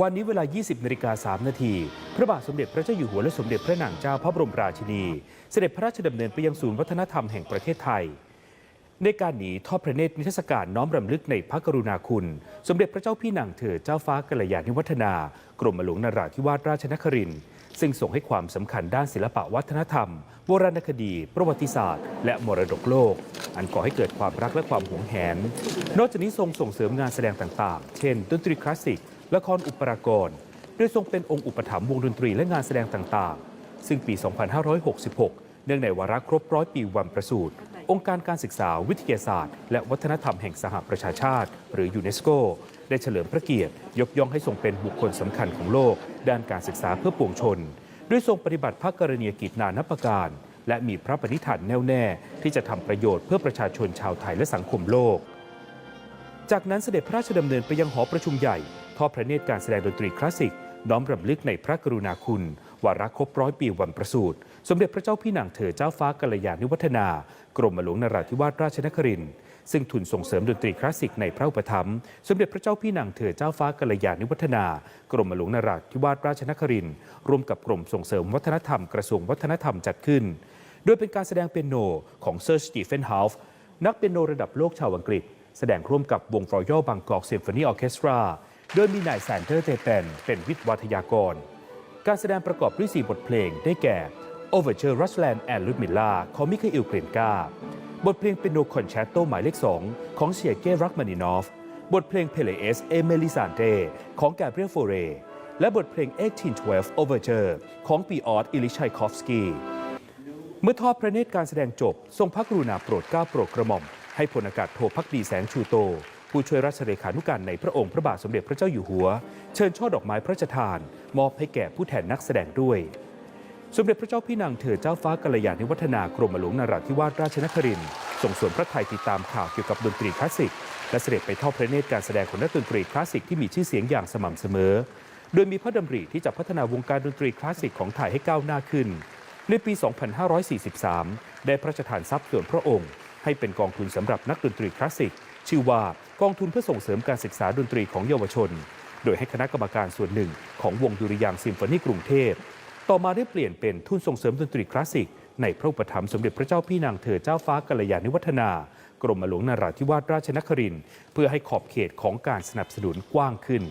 วันนี้เวลา 20นาฬิกา3นาที พระบาทสมเด็จพระเจ้าอยู่หัวและสมเด็จพระนางเจ้าพระบรมราชินี เสด็จพระราชดำเนินไปยังศูนย์วัฒนธรรมแห่งประเทศไทย ในการหนีทอดพระเนตรนิทรรศการน้อมรำลึกในพระกรุณาคุณ สมเด็จพระเจ้าพี่นางเธอเจ้าฟ้ากัลยาณิวัฒนา กรมหลวงนราธิวาสราชนครินทร์ซึ่งส่งให้ความสำคัญด้านศิลปะวัฒนธรรม โบราณคดี ประวัติศาสตร์ และมรดกโลก อันก่อให้เกิดความรักและความหวงแหน นอกจากนี้ทรงส่งเสริมงานแสดงต่างๆ เช่น ดนตรีคลาสสิก ละครอุปรากรโดยทรงเป็นองค์อุปถัมภ์วงดนตรีและงานแสดงต่างๆ ซึ่งปี 2566 เนื่องในวาระครบร้อยปีวันประสูติองค์การการศึกษาวิทยาศาสตร์ และวัฒนธรรมแห่งสหประชาชาติ หรือยูเนสโก ได้เฉลิมพระเกียรติ ยกย่องให้ทรงเป็นบุคคลสำคัญของโลก ด้านการศึกษาเพื่อปวงชน ด้วยทรงปฏิบัติพระกรณียกิจนานับประการ และมีพระปณิธานแน่วแน่ ที่จะทำประโยชน์เพื่อประชาชนชาวไทยและสังคมโลก จากนั้นเสด็จพระราชดำเนินไปยังหอประชุมใหญ่ อดพระเนตรการแสดงดนตรีคลาสสิก น้อมรำลึกในพระกรุณาคุณ วาระครบร้อยปีวันประสูติ สมเด็จพระเจ้าพี่นางเธอเจ้าฟ้ากัลยาณิวัฒนา กรมหลวงนราธิวาสราชนครินทร์ซึ่งทุนส่งเสริมดนตรีคลาสสิกในพระอุปถัมภ์สมเด็จพระเจ้าพี่นางเธอเจ้าฟ้ากัลยาณิวัฒนา กรมหลวงนราธิวาสราชนครินทร์ร่วมกับกรมส่งเสริมวัฒนธรรมกระทรวงวัฒนธรรมจัดขึ้น โดยเป็นการแสดงเปียโนของเซอร์สตีเฟนฮาฟนักเปียโนระดับโลกชาวอังกฤษ แสดงร่วมกับวง Royal Bangkok Symphony Orchestra โโดยมีนายแซนเตอร์เตเปนเป็นวิทยวัทยากร การแสดงประกอบด้วย 4 บทเพลงได้แก่ Overture Rushland and Ludmilla ของมิคาอิลเกรนกาบทเพลงเปียโนคอนแชตโตหมายเลข 2 ของเชียเก้รักมานินอฟ บทเพลงเพเลเอสเอเมลิซานเตของแกเบรียลโฟเรและบทเพลง 1812 Overture ของปีออตอิลิชัยคอฟสกี้เมื่อทอดพระเนตรการแสดงจบ ทรงพระกรุณาโปรดเกล้าโปรดกระหม่อม ให้พลอากาศโทพักดีแสงชูโต ผู้ช่วยราชเลขานุการในพระองค์พระบาทสมเด็จพระเจ้าอยู่หัว เชิญช่อดอกไม้พระราชทาน มอบให้แก่ผู้แทนนักแสดงด้วย สมเด็จพระเจ้าพี่นางเธอเจ้าฟ้ากัลยาณิวัฒนากรมหลวงนราธิวาสราชนครินทร์ทรงส่วนพระไทยติดตามข่าวเกี่ยวกับดนตรีคลาสสิก และเสด็จไปทอดพระเนตรการแสดงของนักดนตรีคลาสสิกที่มีชื่อเสียงอย่างสม่ำเสมอ โดยมีพระดำริที่จะพัฒนาวงการดนตรีคลาสสิกของไทยให้ก้าวหน้าขึ้น ในปี 2543 ได้พระราชทานทรัพย์ส่วนพระองค์ ให้เป็นกองทุนสำหรับนักดนตรีคลาสสิก ชื่อว่ากองทุนเพื่อส่งเสริมการศึกษาดนตรีของเยาวชน โดยให้คณะกรรมการส่วนหนึ่ง ของวงดุริยางซิมโฟนีกรุงเทพ ต่อมาได้เปลี่ยนเป็นทุนส่งเสริมดนตรีคลาสสิก ในพระอุปถัมภ์สมเด็จพระเจ้าพี่นางเธอเจ้าฟ้ากัลยาณิวัฒนา กรมหลวงนราธิวาสราชนครินทร์เพื่อให้ขอบเขตของการสนับสนุนกว้างขึ้น